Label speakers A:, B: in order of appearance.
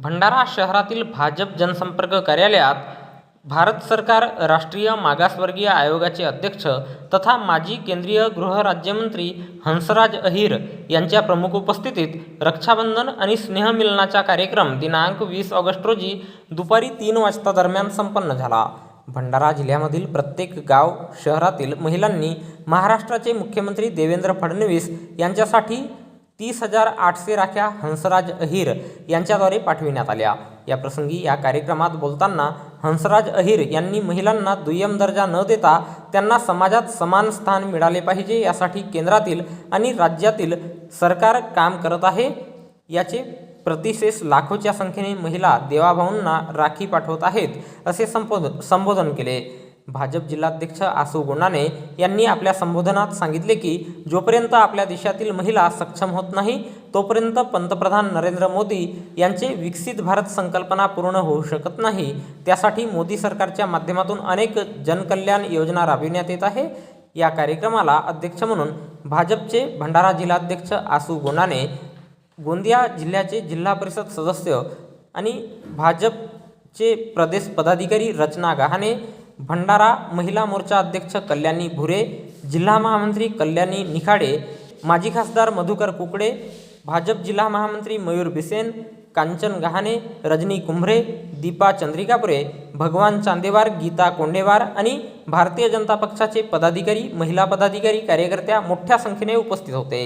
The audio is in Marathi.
A: भंडारा शहरातील भाजप जनसंपर्क कार्यालयात भारत सरकार राष्ट्रीय मागासवर्गीय आयोगाचे अध्यक्ष तथा माजी केंद्रीय गृहराज्यमंत्री हंसराज अहिर यांच्या प्रमुख उपस्थितीत रक्षाबंधन आणि स्नेहमिलनाचा कार्यक्रम दिनांक वीस ऑगस्ट रोजी दुपारी तीन वाजता दरम्यान संपन्न झाला. भंडारा जिल्ह्यामधील प्रत्येक गाव शहरातील महिलांनी महाराष्ट्राचे मुख्यमंत्री देवेंद्र फडणवीस यांच्यासाठी तीस हजार आठशे राख्या हंसराज अहिर यांच्याद्वारे पाठविण्यात आल्या. या प्रसंगी या कार्यक्रमात बोलताना हंसराज अहिर यांनी महिलांना दुय्यम दर्जा न देता त्यांना समाजात समान स्थान मिळाले पाहिजे यासाठी केंद्रातील आणि राज्यातील सरकार काम करत आहे. याचे प्रतिशेष लाखोच्या संख्येने महिला देवाभाऊंना राखी पाठवत आहेत असे संबोध संबोधन केले. भाजप जिल्हाध्यक्ष आसू गोंडाने यांनी आपल्या संबोधनात सांगितले की जोपर्यंत आपल्या देशातील महिला सक्षम होत नाही तोपर्यंत पंतप्रधान नरेंद्र मोदी यांचे विकसित भारत संकल्पना पूर्ण होऊ शकत नाही. त्यासाठी मोदी सरकारच्या माध्यमातून अनेक जनकल्याण योजना राबविण्यात येत आहे. या कार्यक्रमाला अध्यक्ष म्हणून भाजपचे भंडारा जिल्हाध्यक्ष आसू गोंडाने गोंदिया जिल्ह्याचे जिल्हा परिषद सदस्य आणि भाजपचे प्रदेश पदाधिकारी रचना गहाणे भंडारा महिला मोर्चा अध्यक्ष कल्याणी भुरे जिल्हा महामंत्री कल्याणी निखाडे माजी खासदार मधुकर कुकडे भाजप जिल्हा महामंत्री मयूर बिसेन कांचन गहाणे रजनी कुंभरे दीपा चंद्रिकापुरे भगवान चांदेवार गीता कोंडेवार आणि भारतीय जनता पक्षाचे पदाधिकारी महिला पदाधिकारी कार्यकर्त्या मोठ्या संख्येने उपस्थित होते.